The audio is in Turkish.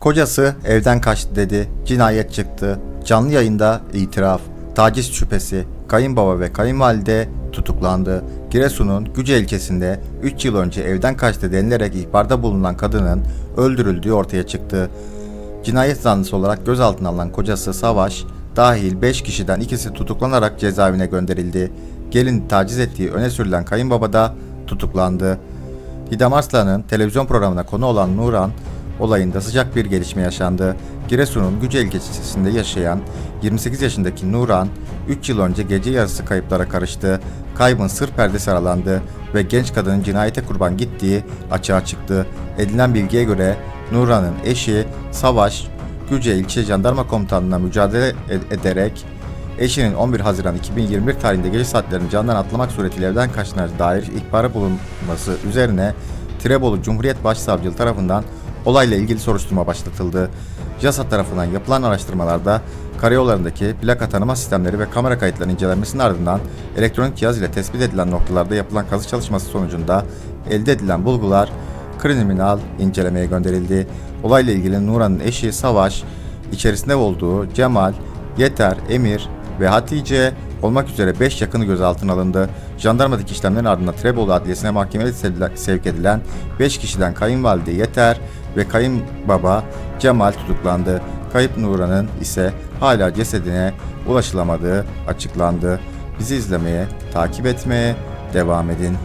Kocası evden kaçtı dedi. Cinayet çıktı. Canlı yayında itiraf. Taciz şüphesi. Kayınbaba ve kayınvalide tutuklandı. Giresun'un Güce ilçesinde 3 yıl önce evden kaçtı denilerek ihbarda bulunan kadının öldürüldüğü ortaya çıktı. Cinayet zanlısı olarak gözaltına alınan kocası Savaş dahil 5 kişiden ikisi tutuklanarak cezaevine gönderildi. Gelin taciz ettiği öne sürülen kayınbaba da tutuklandı. Didem Arslan'ın televizyon programına konu olan Nuran olayında sıcak bir gelişme yaşandı. Giresun'un Güce ilçesinde yaşayan 28 yaşındaki Nuran 3 yıl önce gece yarısı kayıplara karıştı. Kaybın sır perdesi aralandı ve genç kadının cinayete kurban gittiği açığa çıktı. Edilen bilgiye göre Nuran'ın eşi Savaş Güce ilçe jandarma komutanlığına mücadele ed- ederek eşinin 11 Haziran 2021 tarihinde gece saatlerinde candan atlamak suretiyle evden kaçtığına dair ihbarı bulunması üzerine Tirebolu Cumhuriyet Başsavcılığı tarafından olayla ilgili soruşturma başlatıldı. JASA tarafından yapılan araştırmalarda karayollarındaki plaka tanıma sistemleri ve kamera kayıtlarının incelenmesinin ardından elektronik cihaz ile tespit edilen noktalarda yapılan kazı çalışması sonucunda elde edilen bulgular kriminal incelemeye gönderildi. Olayla ilgili Nuran'ın eşi Savaş, içerisinde olduğu Cemal, Yeter, Emir ve Hatice olmak üzere 5 yakını gözaltına alındı. Jandarmadaki işlemlerin ardından Trebolu Adliyesi'ne mahkemeye sevk- edilen 5 kişiden kayınvalide Yeter ve kayınbaba Cemal tutuklandı. Kayıp Nuran'ın ise hala cesedine ulaşılamadığı açıklandı. Bizi izlemeye, takip etmeye devam edin.